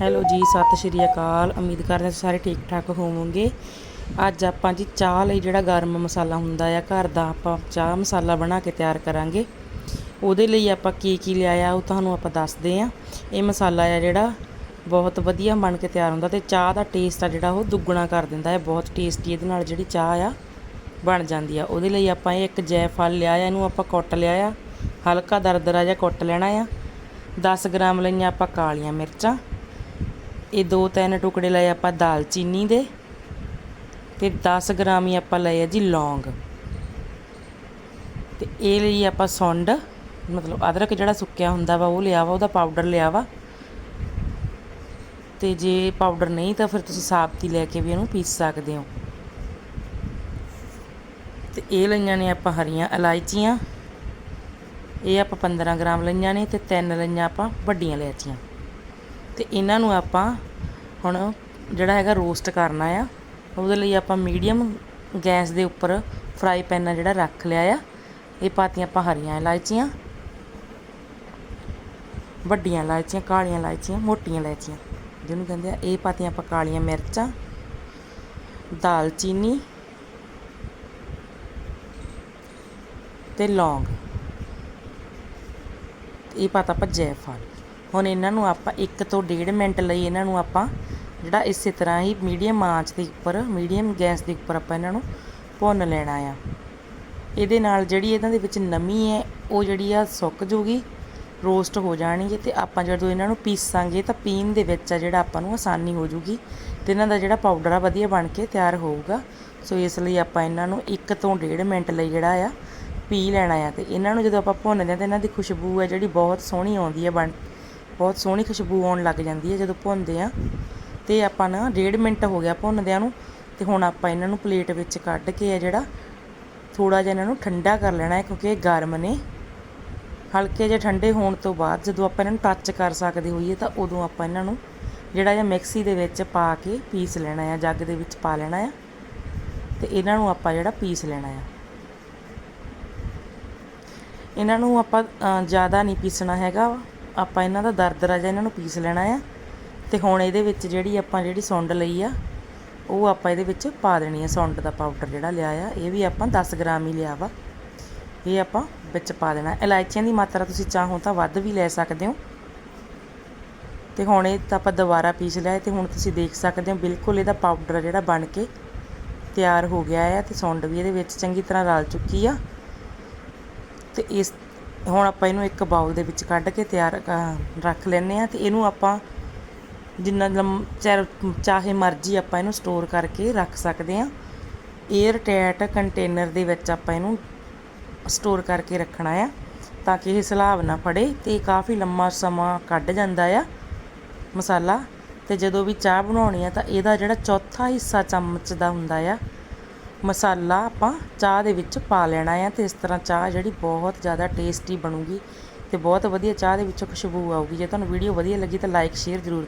Hello ਜੀ, ਸਤਿ ਸ਼੍ਰੀ ਅਕਾਲ। ਉਮੀਦ ਕਰਦੇ ਹਾਂ ਸਾਰੇ ਠੀਕ ਠਾਕ ਹੋਵੋਗੇ। ਅੱਜ ਆਪਾਂ ਜੀ ਚਾਹ ਲਈ ਜਿਹੜਾ ਗਰਮ ਮਸਾਲਾ ਹੁੰਦਾ ਆ, ਘਰ ਦਾ ਆਪਾਂ ਚਾਹ ਮਸਾਲਾ ਬਣਾ ਕੇ ਤਿਆਰ ਕਰਾਂਗੇ। ਉਹਦੇ ਲਈ ਆਪਾਂ ਕੀ ਕੀ ਲਿਆਇਆ ਉਹ ਤੁਹਾਨੂੰ ਆਪਾਂ ਦੱਸਦੇ ਆਂ ਇਹ ਮਸਾਲਾ ਆ ਜਿਹੜਾ ਬਹੁਤ ਵਧੀਆ ਬਣ ਕੇ ਤਿਆਰ ਹੁੰਦਾ ਤੇ ਚਾਹ ਦਾ ਟੇਸਟ ਆ ਜਿਹੜਾ ਉਹ ਦੁੱਗਣਾ ਕਰ ਦਿੰਦਾ ਹੈ ਬਹੁਤ ਟੇਸਟੀ ਇਹਦੇ ਨਾਲ ਜਿਹੜੀ ਚਾਹ ਆ ਬਣ ਜਾਂਦੀ ਆ। ਉਹਦੇ ਲਈ ਆਪਾਂ ਇਹ ਇੱਕ ਜੈਫਲ ਲਿਆ ਆ ਇਹਨੂੰ ਆਪਾਂ ਕੁੱਟ ਲਿਆ ਆ ਹਲਕਾ ਦਰਦਰਾ ਜਿਹਾ ਕੁੱਟ ਲੈਣਾ ਆ। 10 ਗ੍ਰਾਮ ਲਈਆਂ ਆਪਾਂ ਕਾਲੀਆਂ ਮਿਰਚਾਂ। ਇਹ ਦੋ ਤਿੰਨ ਟੁਕੜੇ ਲਏ ਆਪਾਂ ਦਾਲਚੀਨੀ ਦੇ ਤੇ 10 ਗ੍ਰਾਮ ਹੀ ਆਪਾਂ ਲਏ ਆ ਜੀ ਲੌਂਗ। ਤੇ ਇਹ ਲਈ ਆਪਾਂ ਸੁੰਡ, ਮਤਲਬ ਅਦਰਕ ਜਿਹੜਾ ਸੁੱਕਿਆ ਹੁੰਦਾ ਵਾ ਉਹ ਲਿਆ ਵਾ, ਉਹਦਾ ਪਾਊਡਰ ਲਿਆ ਵਾ। ਤੇ ਜੇ ਪਾਊਡਰ ਨਹੀਂ ਤਾਂ ਫਿਰ ਤੁਸੀਂ ਸਾਬਤੀ ਲੈ ਕੇ ਵੀ ਇਹਨੂੰ ਪੀਸ ਸਕਦੇ ਹੋ। ਤੇ ਇਹ ਲਈਆਂ ਨੇ ਆਪਾਂ ਹਰੀਆਂ ਇਲਾਇਚੀਆਂ। ਇਹ ਆਪਾਂ 15 ਗ੍ਰਾਮ ਲਈਆਂ ਨੇ ਤੇ ਤਿੰਨ ਲਈਆਂ ਆਪਾਂ ਵੱਡੀਆਂ ਇਲਾਇਚੀਆਂ। ਤੇ ਇਹਨਾਂ ਨੂੰ ਆਪਾਂ ਹੁਣ ਜਿਹੜਾ ਹੈਗਾ ਰੋਸਟ ਕਰਨਾ ਆ। ਉਹਦੇ ਲਈ ਆਪਾਂ ਮੀਡੀਅਮ ਗੈਸ ਦੇ ਉੱਪਰ ਫਰਾਈ ਪੈਨ ਨਾਲ ਜਿਹੜਾ ਰੱਖ ਲਿਆ ਆ। ਇਹ ਪਾਤੀਆਂ ਆਪਾਂ ਹਰੀਆਂ ਇਲਾਇਚੀਆਂ, ਵੱਡੀਆਂ ਇਲਾਇਚੀਆਂ, ਕਾਲੀਆਂ ਇਲਾਇਚੀਆਂ, ਮੋਟੀਆਂ ਇਲਾਇਚੀਆਂ, ਜਿਹਨੂੰ ਕਹਿੰਦੇ ਆ। ਇਹ ਪਾਤੀਆਂ ਆਪਾਂ ਕਾਲੀਆਂ ਮਿਰਚਾਂ ਦਾਲਚੀਨੀ ਤੇ ਲੌਂਗ। ਇਹ ਪਾਤਾ ਆਪਾਂ ਜੈਫਲ। ਹੁਣ ਇਹਨਾਂ ਨੂੰ ਆਪਾਂ 1 ਤੋਂ 1.5 ਮਿੰਟ ਲਈ ਇਹਨਾਂ ਨੂੰ ਆਪਾਂ ਜਿਹੜਾ ਇਸੇ ਤਰ੍ਹਾਂ ਹੀ ਮੀਡੀਅਮ ਆਂਚ ਦੇ ਉੱਪਰ, ਮੀਡੀਅਮ ਗੈਸ ਦੇ ਉੱਪਰ ਆਪਾਂ ਇਹਨਾਂ ਨੂੰ ਭੁੰਨ ਲੈਣਾ ਆ। ਇਹਦੇ ਨਾਲ ਜਿਹੜੀ ਇਹਨਾਂ ਦੇ ਵਿੱਚ ਨਮੀ ਹੈ, ਉਹ ਜਿਹੜੀ ਆ ਸੁੱਕ ਜੂਗੀ, ਰੋਸਟ ਹੋ ਜਾਣਗੇ ਤੇ ਆਪਾਂ ਜਦੋਂ ਇਹਨਾਂ ਨੂੰ ਪੀਸਾਂਗੇ ਤਾਂ ਪੀਣ ਦੇ ਵਿੱਚ ਆ ਜਿਹੜਾ ਆਪਾਂ ਨੂੰ ਆਸਾਨੀ ਹੋ ਜੂਗੀ ਤੇ ਇਹਨਾਂ ਦਾ ਜਿਹੜਾ ਪਾਊਡਰ ਆ ਵਧੀਆ ਬਣ ਕੇ ਤਿਆਰ ਹੋਊਗਾ। ਸੋ ਇਸ ਲਈ ਆਪਾਂ ਇਹਨਾਂ ਨੂੰ 1 ਤੋਂ 1.5 ਮਿੰਟ ਲਈ ਜਿਹੜਾ ਆ ਪੀ ਲੈਣਾ ਆ ਤੇ ਇਹਨਾਂ ਨੂੰ ਜਦੋਂ ਆਪਾਂ ਭੁੰਨਦੇ ਆ ਤਾਂ ਇਹਨਾਂ ਦੀ ਖੁਸ਼ਬੂ ਹੈ ਜਿਹੜੀ ਬਹੁਤ ਸੋਹਣੀ ਆਉਂਦੀ ਆ ਬਣ ਬਹੁਤ ਸੋਹਣੀ ਖੁਸ਼ਬੂ ਆਉਣ ਲੱਗ ਜਾਂਦੀ ਹੈ ਜਦੋਂ ਭੁੰਨਦੇ ਆ ਤੇ ਆਪਾਂ ਨਾ ਡੇਢ ਮਿੰਟ ਹੋ ਗਿਆ ਭੁੰਨਦਿਆਂ ਨੂੰ, ਤੇ ਹੁਣ ਆਪਾਂ ਇਹਨਾਂ ਨੂੰ ਪਲੇਟ ਵਿੱਚ ਕੱਢ ਕੇ ਆ ਜਿਹੜਾ ਥੋੜਾ ਜਿਹਾ ਇਹਨਾਂ ਨੂੰ ਠੰਡਾ ਕਰ ਲੈਣਾ ਹੈ, ਕਿਉਂਕਿ ਇਹ ਗਰਮ ਨੇ। ਹਲਕੇ ਜਿਹੇ ਠੰਡੇ ਹੋਣ ਤੋਂ ਬਾਅਦ ਜਦੋਂ ਆਪਾਂ ਇਹਨਾਂ ਨੂੰ ਟੱਚ ਕਰ ਸਕਦੇ ਹੋਈਏ, ਤਾਂ ਉਦੋਂ ਆਪਾਂ ਇਹਨਾਂ ਨੂੰ ਜਿਹੜਾ ਜਿਹਾ ਮਿਕਸੀ ਦੇ ਵਿੱਚ ਪਾ ਕੇ ਪੀਸ ਲੈਣਾ ਆ ਜੱਗ ਦੇ ਵਿੱਚ ਪਾ ਲੈਣਾ ਆ ਤੇ ਇਹਨਾਂ ਨੂੰ ਆਪਾਂ ਜਿਹੜਾ ਪੀਸ ਲੈਣਾ ਆ ਇਹਨਾਂ ਨੂੰ ਆਪਾਂ ਜ਼ਿਆਦਾ ਨਹੀਂ ਪੀਸਣਾ ਹੈਗਾ। ਆਪਾਂ ਇਹਨਾਂ ਦਾ ਦਰਦਰਾ ਜਿਹਾ ਇਹਨਾਂ ਨੂੰ ਪੀਸ ਲੈਣਾ ਆ ਤੇ ਹੁਣ ਇਹਦੇ ਵਿੱਚ ਜਿਹੜੀ ਆਪਾਂ ਜਿਹੜੀ ਸੁੰਡ ਲਈ ਆ, ਉਹ ਆਪਾਂ ਇਹਦੇ ਵਿੱਚ ਪਾ ਦੇਣੀ ਆ ਸੁੰਡ ਦਾ ਪਾਊਡਰ ਜਿਹੜਾ ਲਿਆ ਆ, ਇਹ ਵੀ ਆਪਾਂ 10 ਗ੍ਰਾਮ ਹੀ ਲਿਆ ਵਾ। ਇਹ ਆਪਾਂ ਵਿੱਚ ਪਾ ਦੇਣਾ। ਇਲਾਇਚੀਆਂ ਦੀ ਮਾਤਰਾ ਤੁਸੀਂ ਚਾਹੋ ਤਾਂ ਵੱਧ ਵੀ ਲੈ ਸਕਦੇ ਹੋ। ਤੇ ਹੁਣ ਇਹ ਤਾਂ ਆਪਾਂ ਦੁਬਾਰਾ ਪੀਸ ਲਿਆ ਤੇ ਹੁਣ ਤੁਸੀਂ ਦੇਖ ਸਕਦੇ ਹੋ ਬਿਲਕੁਲ ਇਹਦਾ ਪਾਊਡਰ ਜਿਹੜਾ ਬਣ ਕੇ ਤਿਆਰ ਹੋ ਗਿਆ ਹੈ ਤੇ ਸੁੰਡ ਵੀ ਇਹਦੇ ਵਿੱਚ ਚੰਗੀ ਤਰ੍ਹਾਂ ਰਲ ਚੁੱਕੀ ਆ। ਤੇ ਇਸ ਹੁਣ ਆਪਾਂ ਇਹਨੂੰ ਇੱਕ ਬਾਉਲ ਦੇ ਵਿੱਚ ਕੱਢ ਕੇ ਤਿਆਰ ਰੱਖ ਲੈਨੇ ਆ ਤੇ ਇਹਨੂੰ ਆਪਾਂ ਜਿੰਨਾ ਲੰਮ, ਚਾਹੇ ਮਰਜ਼ੀ ਆਪਾਂ ਇਹਨੂੰ ਸਟੋਰ ਕਰਕੇ ਰੱਖ ਸਕਦੇ ਆ 에ਅਰ ਟਾਈਟ ਕੰਟੇਨਰ ਦੇ ਵਿੱਚ ਆਪਾਂ ਇਹਨੂੰ ਸਟੋਰ ਕਰਕੇ ਰੱਖਣਾ ਆ ਤਾਂ ਕਿ ਇਹ ਸਲਾਬ ਨਾ ਫੜੇ ਤੇ ਕਾਫੀ ਲੰਮਾ ਸਮਾਂ ਕੱਢ ਜਾਂਦਾ ਆ ਮਸਾਲਾ। ਤੇ ਜਦੋਂ ਵੀ ਚਾਹ ਬਣਾਉਣੀ ਆ ਤਾਂ ਇਹਦਾ ਜਿਹੜਾ ਚੌਥਾ ਹਿੱਸਾ ਚਮਚ ਦਾ ਹੁੰਦਾ ਆ ਮਸਾਲਾ ਆਪਾਂ ਚਾਹ ਦੇ ਵਿੱਚ ਪਾ ਲੈਣਾ ਆ ਅਤੇ ਇਸ ਤਰ੍ਹਾਂ ਚਾਹ ਜਿਹੜੀ ਬਹੁਤ ਜ਼ਿਆਦਾ ਟੇਸਟੀ ਬਣੂਗੀ ਅਤੇ ਬਹੁਤ ਵਧੀਆ ਚਾਹ ਦੇ ਵਿੱਚੋਂ ਖੁਸ਼ਬੂ ਆਊਗੀ। ਜੇ ਤੁਹਾਨੂੰ ਵੀਡੀਓ ਵਧੀਆ ਲੱਗੀ ਤਾਂ ਲਾਈਕ ਸ਼ੇਅਰ ਜ਼ਰੂਰ